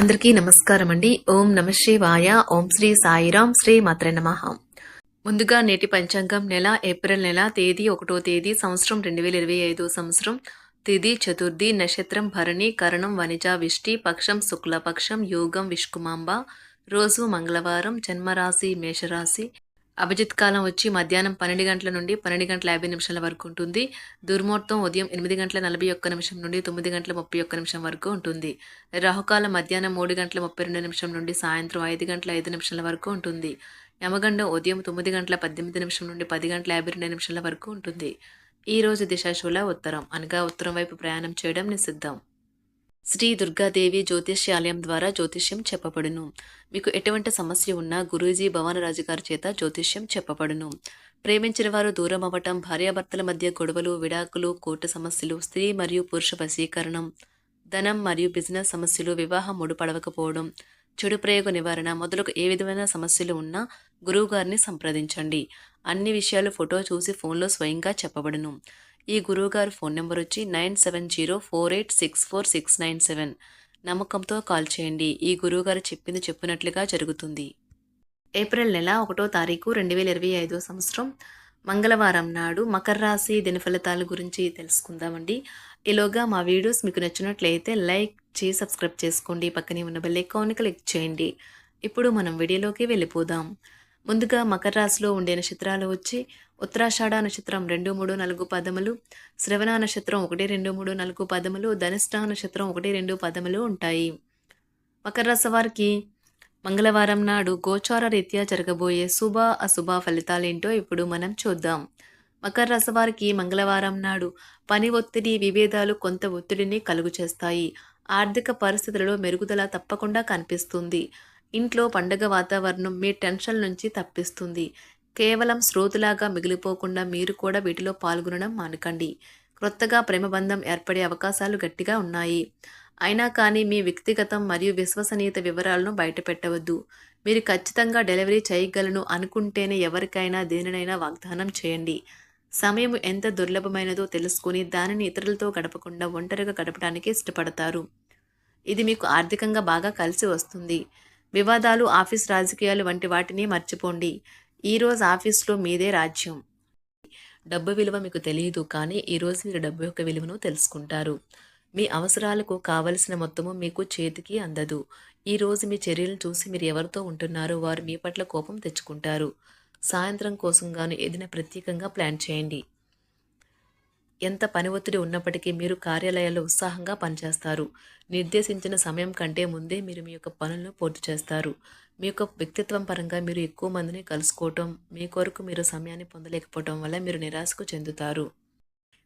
అందరికీ నమస్కారం అండి. ఓం నమ శివాయ. ఓం శ్రీ సాయిరాం. శ్రీ మాత్ర నమ. ముందుగా నేటి పంచాంగం నెల ఏప్రిల్ నెల తేదీ ఒకటో తేదీ సంవత్సరం రెండు వేల ఇరవై ఐదో సంవత్సరం. తిథి చతుర్థి నక్షత్రం భరణి కరణం వనిజ విష్టి పక్షం శుక్లపక్షం యోగం విష్కుమాంబ. రోజు మంగళవారం జన్మరాశి మేషరాశి. అభిజిత్ కాలం వచ్చి మధ్యాహ్నం పన్నెండు గంటల నుండి పన్నెండు గంటల యాభై నిమిషాల వరకు ఉంటుంది. దుర్ముహూర్తం ఉదయం ఎనిమిది గంటల నలభై ఒక్క నిమిషం నుండి తొమ్మిది గంటల ముప్పై ఒక్క నిమిషం వరకు ఉంటుంది. రాహుకాలం మధ్యాహ్నం మూడు గంటల ముప్పై రెండు నిమిషం నుండి సాయంత్రం ఐదు గంటల ఐదు నిమిషాల వరకు ఉంటుంది. యమగండం ఉదయం తొమ్మిది గంటల పద్దెనిమిది నిమిషం నుండి పది గంటల యాభై రెండు నిమిషాల వరకు ఉంటుంది. ఈ రోజు దిశాశూల ఉత్తరం. అనగా ఉత్తరం వైపు ప్రయాణం చేయడం నిషిద్ధం. శ్రీ దుర్గాదేవి జ్యోతిష్యాలయం ద్వారా జ్యోతిష్యం చెప్పబడును. మీకు ఎటువంటి సమస్య ఉన్నా గురూజీ భవనరాజు గారి చేత జ్యోతిష్యం చెప్పబడును. ప్రేమించిన వారు దూరం అవ్వటం భార్యాభర్తల మధ్య గొడవలు విడాకులు కోర్టు సమస్యలు స్త్రీ మరియు పురుష వశీకరణం ధనం మరియు బిజినెస్ సమస్యలు వివాహం ముడిపడవకపోవడం చెడు ప్రయోగ నివారణ మొదలగు ఏ విధమైన సమస్యలు ఉన్నా గురువుగారిని సంప్రదించండి. అన్ని విషయాలు ఫోటో చూసి ఫోన్లో స్వయంగా చెప్పబడును. ఈ గురువుగారి ఫోన్ నెంబర్ వచ్చి nine seven zero four eight six four six nine seven. నమ్మకంతో కాల్ చేయండి. ఈ గురువుగారు చెప్పింది చెప్పినట్లుగా జరుగుతుంది. ఏప్రిల్ నెల ఒకటో తారీఖు రెండు వేల ఇరవై ఐదో సంవత్సరం మంగళవారం నాడు మకర రాశి దినఫలితాల గురించి తెలుసుకుందామండి. ఈలోగా మా వీడియోస్ మీకు నచ్చినట్లయితే లైక్ చేసి సబ్స్క్రైబ్ చేసుకోండి. పక్కనే ఉన్న బెల్ ఐకాన్ని క్లిక్ చేయండి. ఇప్పుడు మనం వీడియోలోకి వెళ్ళిపోదాం. ముందుగా మకర రాశిలో ఉండే నక్షత్రాలు వచ్చి ఉత్తరాషాఢ నక్షత్రం రెండు మూడు నాలుగు పదములు శ్రవణ నక్షత్రం ఒకటి రెండు మూడు నాలుగు పదములు ధనిష్ట నక్షత్రం ఒకటి రెండు పదములు ఉంటాయి. మకర రాశి వారికి మంగళవారం నాడు గోచార రీత్యా జరగబోయే శుభ అశుభ ఫలితాలేంటో ఇప్పుడు మనం చూద్దాం. మకర రాశి వారికి మంగళవారం నాడు పని ఒత్తిడి విభేదాలు కొంత ఒత్తిడిని కలుగు చేస్తాయి. ఆర్థిక పరిస్థితులలో మెరుగుదల తప్పకుండా కనిపిస్తుంది. ఇంట్లో పండగ వాతావరణం మీ టెన్షన్ నుంచి తప్పిస్తుంది. కేవలం శ్రోతులాగా మిగిలిపోకుండా మీరు కూడా వీటిలో పాల్గొనడం మానకండి. క్రొత్తగా ప్రేమబంధం ఏర్పడే అవకాశాలు గట్టిగా ఉన్నాయి. అయినా కానీ మీ వ్యక్తిగతం మరియు విశ్వసనీయత వివరాలను బయటపెట్టవద్దు. మీరు ఖచ్చితంగా డెలివరీ చేయగలను అనుకుంటేనే ఎవరికైనా దేనినైనా వాగ్దానం చేయండి. సమయం ఎంత దుర్లభమైనదో తెలుసుకుని దానిని ఇతరులతో గడపకుండా ఒంటరిగా గడపడానికి ఇష్టపడతారు. ఇది మీకు ఆర్థికంగా బాగా కలిసి వస్తుంది. వివాదాలు ఆఫీస్ రాజకీయాలు వంటి వాటిని మర్చిపోండి. ఈరోజు ఆఫీస్లో మీదే రాజ్యం. డబ్బు విలువ మీకు తెలియదు కానీ ఈరోజు మీరు డబ్బు యొక్క విలువను తెలుసుకుంటారు. మీ అవసరాలకు కావలసిన మొత్తము మీకు చేతికి అందదు. ఈరోజు మీ చర్యలను చూసి మీరు ఎవరితో ఉంటున్నారో వారు మీ పట్ల కోపం తెచ్చుకుంటారు. సాయంత్రం కోసం గాను ఏదైనా ప్రత్యేకంగా ప్లాన్ చేయండి. ఎంత పని ఒత్తిడి ఉన్నప్పటికీ మీరు కార్యాలయాల్లో ఉత్సాహంగా పనిచేస్తారు. నిర్దేశించిన సమయం కంటే ముందే మీరు మీ యొక్క పనులను పూర్తి చేస్తారు. మీ యొక్క వ్యక్తిత్వం పరంగా మీరు ఎక్కువ మందిని కలుసుకోవటం మీ కొరకు మీరు సమయాన్ని పొందలేకపోవటం వల్ల మీరు నిరాశకు చెందుతారు.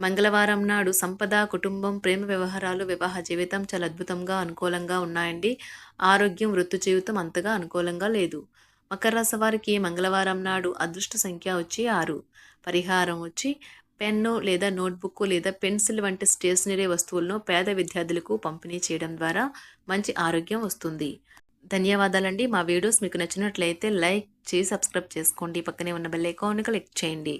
మంగళవారం నాడు సంపద కుటుంబం ప్రేమ వ్యవహారాలు వివాహ జీవితం చాలా అద్భుతంగా అనుకూలంగా ఉన్నాయండి. ఆరోగ్యం వృత్తి జీవితం అంతగా అనుకూలంగా లేదు. మకర రాశి వారికి మంగళవారం నాడు అదృష్ట సంఖ్య వచ్చి ఆరు. పరిహారం వచ్చి పెన్ను లేదా నోట్బుక్ లేదా పెన్సిల్ వంటి స్టేషనరీ వస్తువులను పేద విద్యార్థులకు పంపిణీ చేయడం ద్వారా మంచి ఆరోగ్యం వస్తుంది. ధన్యవాదాలండి. మా వీడియోస్ మీకు నచ్చినట్లయితే లైక్ చేసి సబ్స్క్రైబ్ చేసుకోండి. పక్కనే ఉన్న బెల్ ఐకాన్ క్లిక్ చేయండి.